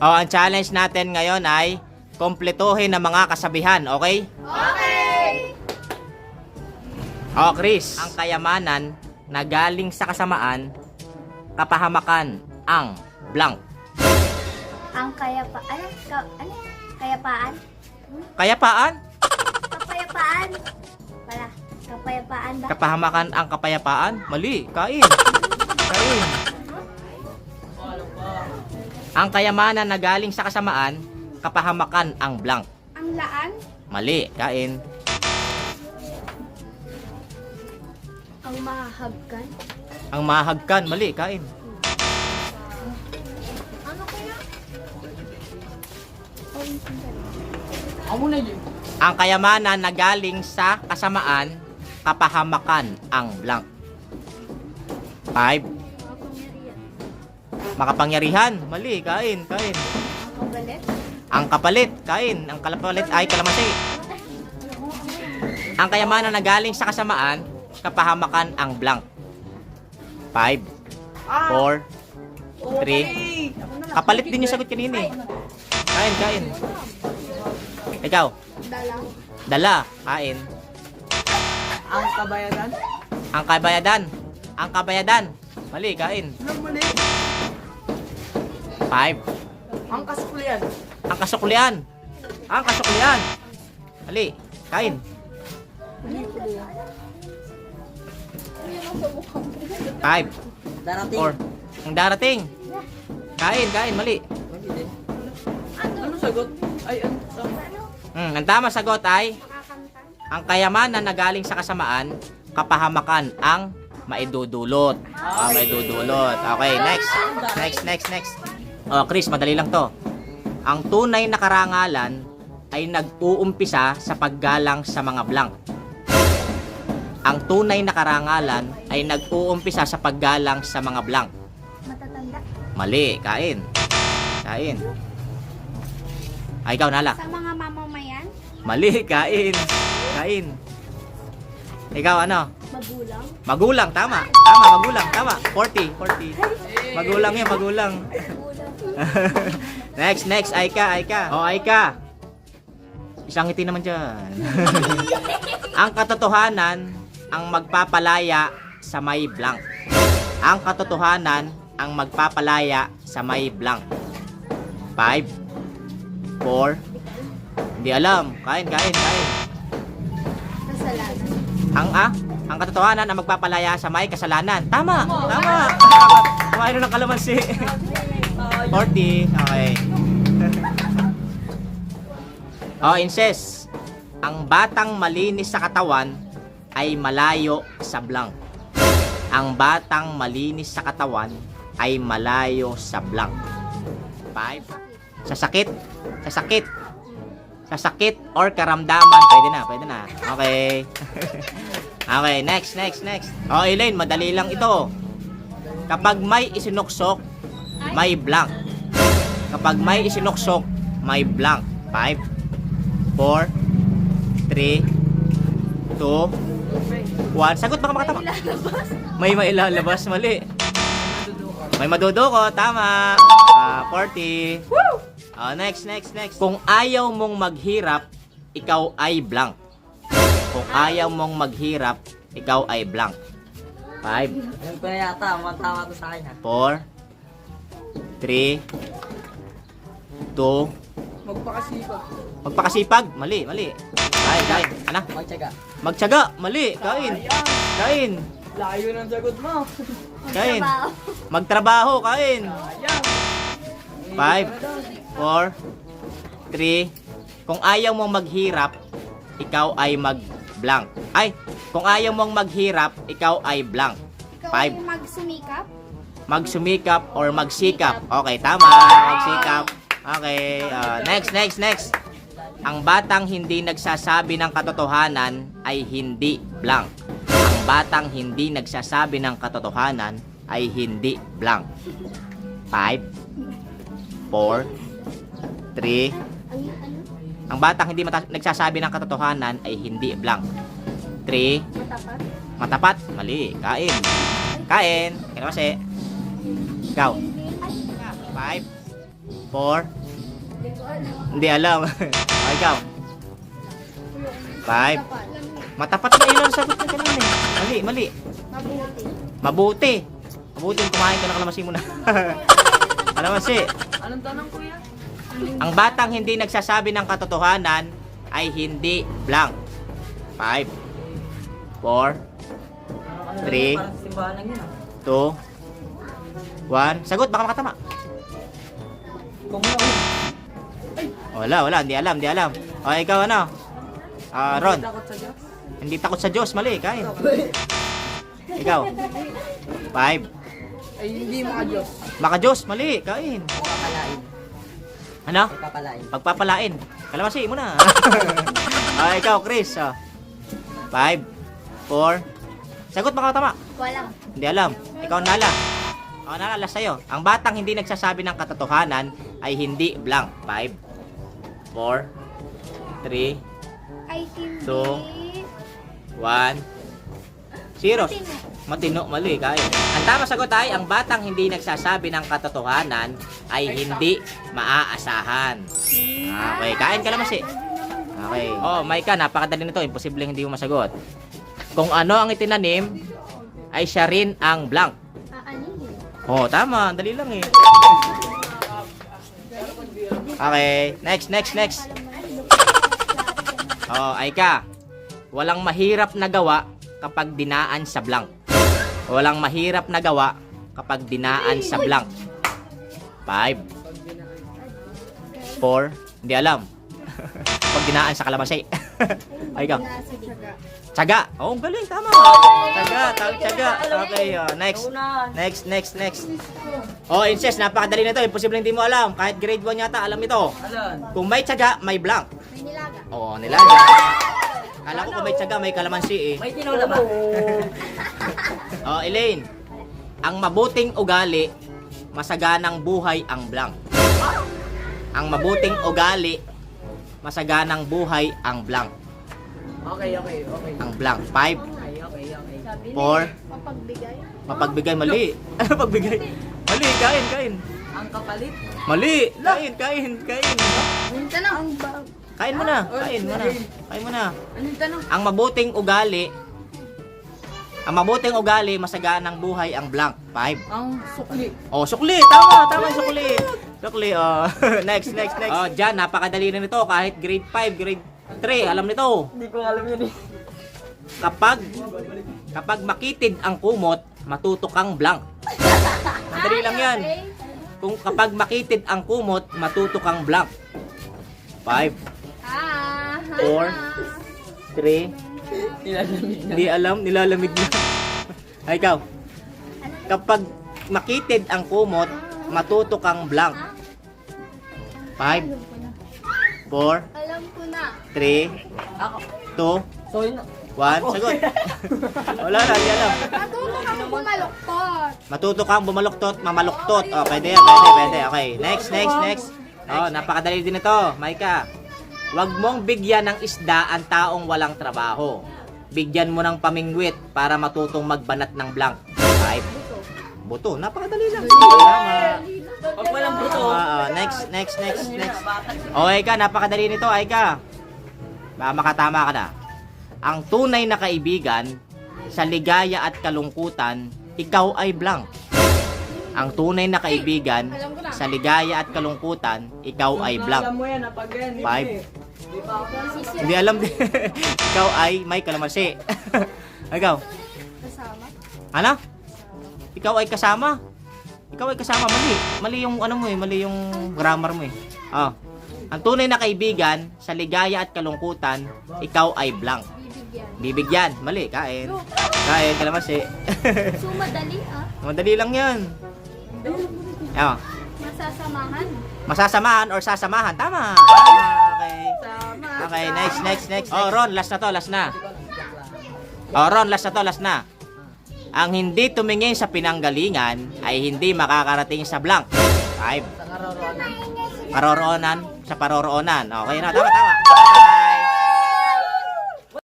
Oh, ang challenge natin ngayon ay kompletuhin ang mga kasabihan, okay? Okay! Oh, Chris. Ang kayamanan na galing sa kasamaan, kapahamakan ang blank. Ang kayapa... Ano? Ka, ano? Kayapaan? Kayapaan? Kapayapaan? Wala. Kapayapaan ba? Kapahamakan ang kapayapaan? Mali. Kain. Kain. Ang kayamanan na galing sa kasamaan, kapahamakan ang blank. Ang laan? Mali. Kain. Ang mahabgan? Ang mahagkan. Mali. Kain. Ano kaya? Ang kayamanan na galing sa kasamaan, kapahamakan ang blank. 5. Makapangyarihan. Mali. Kain. Kain. Ang kapalit. Kain. Ang kalapalit ay kalamansi. Ang kayamanan na galing sa kasamaan, kapahamakan ang blank. 5, 4, 3. Kapalit din yung sagot kanina eh. Kain, kain. Ikaw, Dalang? dala, kain. Ang kabayaran? Ang kabayadan. Ang kabayadan. Mali, kain. Anong mali? 5. Ang kasuklian? Ang kasuklian. Ang kasuklian. Mali, kain. Five. Darating. Four. Ang darating. Kain, kain, mali. Mali din. Ano sagot? Ay, ano? Hmm, ang tama sagot ay Makakanta? ang kayamanan na galing sa kasamaan, kapahamakan ang maidudulot. Ah, maidudulot. Okay, next. Next, next, next. Oh, Chris, madali lang to. Ang tunay na karangalan ay nag-uumpisa sa paggalang sa mga blank. Ang tunay na karangalan ay nag-uumpisa sa paggalang sa mga blank. Matatanda? Mali, kain. Kain. Ay, ikaw nala. Sa mga mamamayan? Mali, kain. Kain. Ikaw ano? Magulang? Magulang, tama. Tama, magulang, tama. 40, 40. Magulang yun, magulang. next, next, Aika, Aika. O, Aika. Isang ngiti naman dyan. ang katotohanan, ang magpapalaya sa may blank. Ang katotohanan, ang magpapalaya sa may blank. 5, 4, hindi alam. Kain, kain, kain. Kasalanan? Ang ah, ang katotohanan ang magpapalaya sa may kasalanan. Tama, tama. Kumain na ng kalamansi. 40. Okay. oh, incest. Ang batang malinis sa katawan ay malayo sa blank. Ang batang malinis sa katawan ay malayo sa blank. 5. Sa sakit. Sa sakit. Sa sakit or karamdaman. Pwede na, pwede na. Okay. okay, next, next, next. Oh, Elaine, madali lang ito. Kapag may isinuksok, may blank. Kapag may isinuksok, may blank. 5, 4, 3, 2, 1. Sagot baka makatama. May mailalabas, mali. May maduduko, tama. Ah, 40. Ah, next, next, next. Kung ayaw mong maghirap, ikaw ay blank. Kung ayaw mong maghirap, ikaw ay blank. 5, Alam ko na yata. Matama to sa akin ha. 4, 3, 2, Magpakasipag. magpakasipag. Mali, mali. Kain, kain. Ano? Magtyaga. Magtyaga. Mali. Kain. Kain. Layo ng sagot mo. Kain. Trabaho? Magtrabaho. Kain. Ayan. 5, 4, 3. Kung ayaw mong maghirap, ikaw ay mag-blank. Ay, kung ayaw mong maghirap, ikaw ay blank. Ikaw Five. ay magsumikap? Magsumikap or magsikap. Okay, tama. Magsikap. Okay. ah, next, next, next. Ang batang hindi nagsasabi ng katotohanan ay hindi blank. Ang batang hindi nagsasabi ng katotohanan ay hindi blank. 5, 4, 3, Ang ano? Ang batang hindi mata- nagsasabi ng katotohanan ay hindi blank. 3. Matapat? Matapat. Mali. Kain. Kain. Kaya kasi. Ikaw. Hindi. Ay, 5, Four. Hindi alam. o, ikaw. Five. Matapat na ilan sagot na kanina eh. Mali, mali. Mabuti. Mabuti. Mabuti yung kumain ka ng kalamansi muna. kalamansi. Anong tanong kuya? Ang batang hindi nagsasabi ng katotohanan ay hindi blank. Five. Four. Three. Parang simbahan lang yun ah. Two. One. Sagot, baka makatama. Wala, wala. Hindi alam, hindi alam. O, ikaw ano? Ah, Ron. Hindi takot sa Diyos. Mali, kain. Ikaw. Five. Ay, hindi maka Diyos. Maka Diyos. Mali, kain. Papalain. Ano? Papalain. Pagpapalain. Kalamansi mo na. ah, ikaw, Chris. Oh. Five. Four. Sagot, baka tama. Walang. Hindi alam. Ikaw, Nala. Ako, Nala, last sa'yo. Ang batang hindi nagsasabi ng katotohanan ay hindi blank. Five. Four. Three. Ay, hindi. Two. One. Zero. Tino. Matino, mali, kaya. Ang tama sagot ay, ang batang hindi nagsasabi ng katotohanan ay hindi maaasahan. Okay, kain ka naman si. Okay. Oh, Maika, napakadali nito. Imposible hindi mo masagot. Kung ano ang itinanim, ay siya rin ang blank. Oh, tama. Dali lang eh. Okay. Next, next, next. Oh, Aika. Walang mahirap na gawa kapag dinaan sa blank. Walang mahirap na gawa kapag dinaan sa blank. Five. Four. Hindi alam. Pag dinaan sa kalamansi. Ay, ikaw. Tsaga. Oh, ang galing. Tama. Tsaga. Tawag tsaga. Okay. Oh, next. Next, next, next. Oh, incest. Napakadali na ito. Imposible hindi mo alam. Kahit grade 1 yata, alam ito. Kung may tsaga, may blank. May nilaga. Oo, nilaga. Kala ko kung may tsaga, may kalamansi eh. May tinola ba? Oh, Elaine. Ang mabuting ugali, masaganang buhay ang blank. Ang mabuting ugali, masaganang buhay ang blank. Okay, okay, okay. Ang blank. Five, Okay, okay, okay. four, Mapagbigay. mapagbigay, mali. Ano pagbigay? Mali, kain, kain. Ang kapalit. Mali, kain, kain, kain. Ang tanong. Ang bag. Kain mo na. Ah, Kain mo na. Kain mo na. Anong tanong? Ang mabuting ugali, ang mabuting ugali, masagaan ng buhay ang blank. Five. Ang sukli. Oh, sukli. Tama, tama yung sukli. Sukli, oh. next, next, next. Oh, dyan, napakadali na nito. Kahit grade 5, grade 3, alam nito. Hindi ko alam yun eh. Kapag, kapag makitid ang kumot, matuto kang blank. Madali lang yan. Kung kapag makitid ang kumot, matuto kang blank. Five. 4, 3, nilalamig na. Hindi alam, nilalamig na. Ay, ikaw. Kapag makitid ang kumot, matuto kang blank. 5, 4, Alam ko na. 3, Ako. 2, So, yun. 1, sagot. Wala na, hindi alam. Matuto kang bumaluktot. Matuto kang bumaluktot, mamaluktot. Oh, pwede yan, pwede, pwede. Okay, next, next, next. Oh, napakadali din ito, Maika. Huwag mong bigyan ng isda ang taong walang trabaho. Bigyan mo ng pamingwit para matutong magbanat ng blank. Five. Buto. Napakadali lang. Pag walang buto. Oh, next, next, next, next. Okay ka, napakadali nito, Aika. Baka makatama ka na. Ang tunay na kaibigan, sa ligaya at kalungkutan, ikaw ay blank. Ang tunay na kaibigan, sa ligaya at kalungkutan, ikaw ay blank. Five. Hindi alam din. ikaw ay may kalamansi. ikaw, Kasama. ano? Ikaw ay kasama. Ikaw ay kasama. Mali. Mali yung ano mo eh. Mali yung grammar mo eh. Oh. Ang tunay na kaibigan, sa ligaya at kalungkutan, ikaw ay blank. Bibigyan. Bibigyan. Mali. Kain. Kain. Kalamansi. So, madali ah. Madali lang yan. Oh. Masasamahan. Masasamahan or sasamahan. Tama. Tama. Okay. Next, next, next. Oh, Ron, last na to, last na. Oh, Ron, last na to, last na. Ang hindi tumingin sa pinanggalingan ay hindi makakarating sa blank. Five. Sa karoroonan. Paroroonan sa paroroonan. Okay na, tama, tama. Bye-bye.